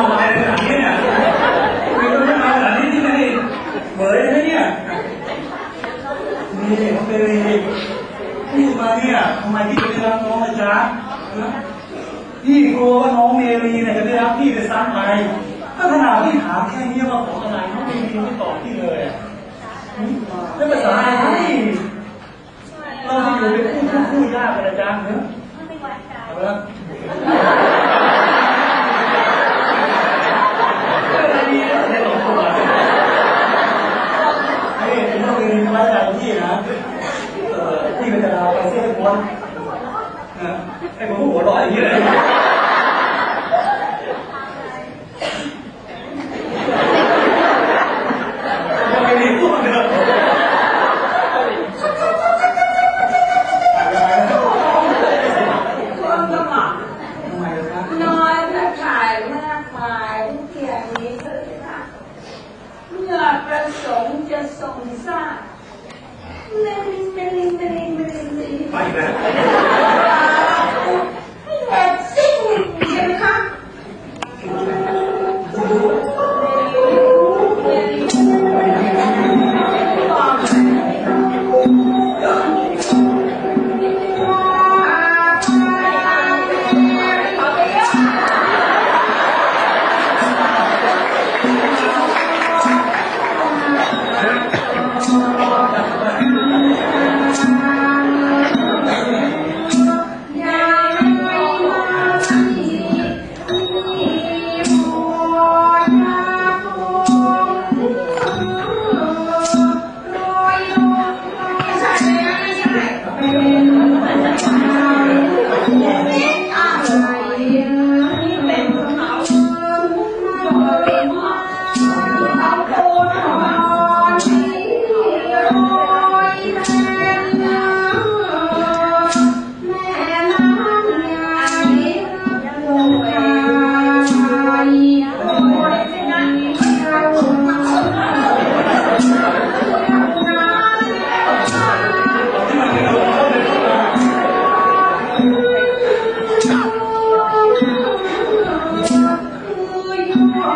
เอาอะไรขนาดนี้เนี่ยมีคนไม่เาขนาดนี้ที่ไหนเบยนะเนี่ยนี่เขาเป็นนี่มาเนี่ยทำไมพี่ไม่รับน้องนะจ๊ะพี่กลัวว่าน้องเมรีเนี่ยจะได้รับพี่ไปซ้ำไปก็ขนาดที่ถามแค่นี้ว่าขออะไรน้องเมรีไม่ตอบพี่เลยอะแล้วภาษาอะไรเราจะอยู่เป็นคู่คู่ยากกันนะจ๊ะเนอะ ไปเสียคนนะไอ้ผมหัวเร้อยอย่างนี้เลยไม่ได้พูดเลยคนสมัครทำไมล่ะครับน้อยและขายมากมายทุกเพียงนี้เถิดค่ะเมื่อประสงค์จะทรงทราบเมลิเมลิเมลิ Aynen.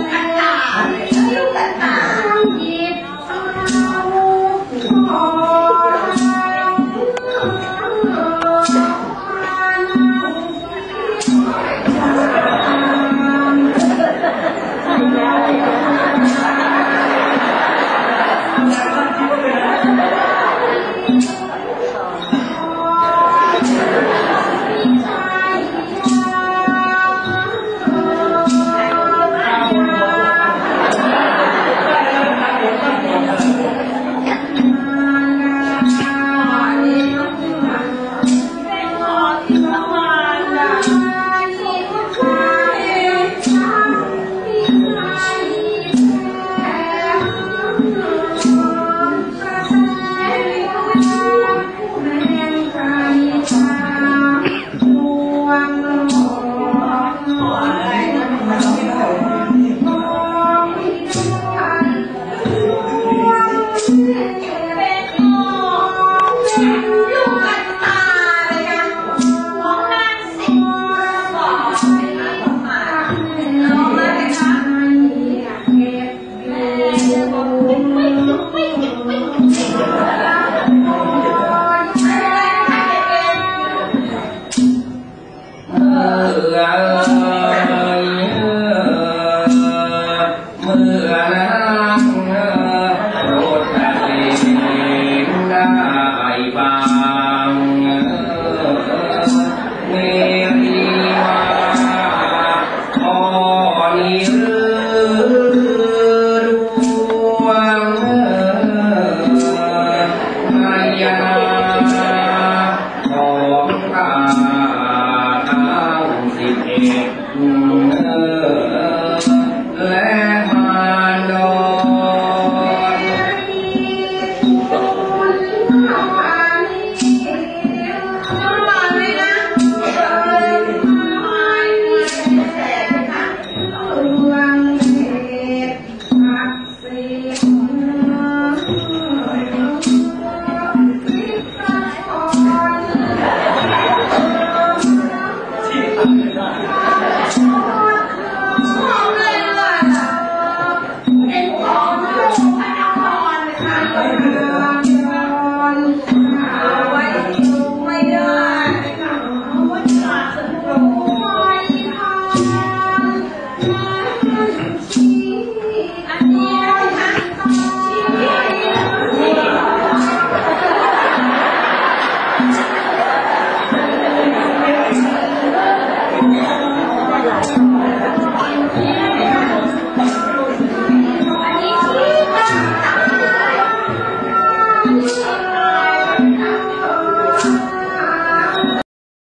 อันด อ yeah.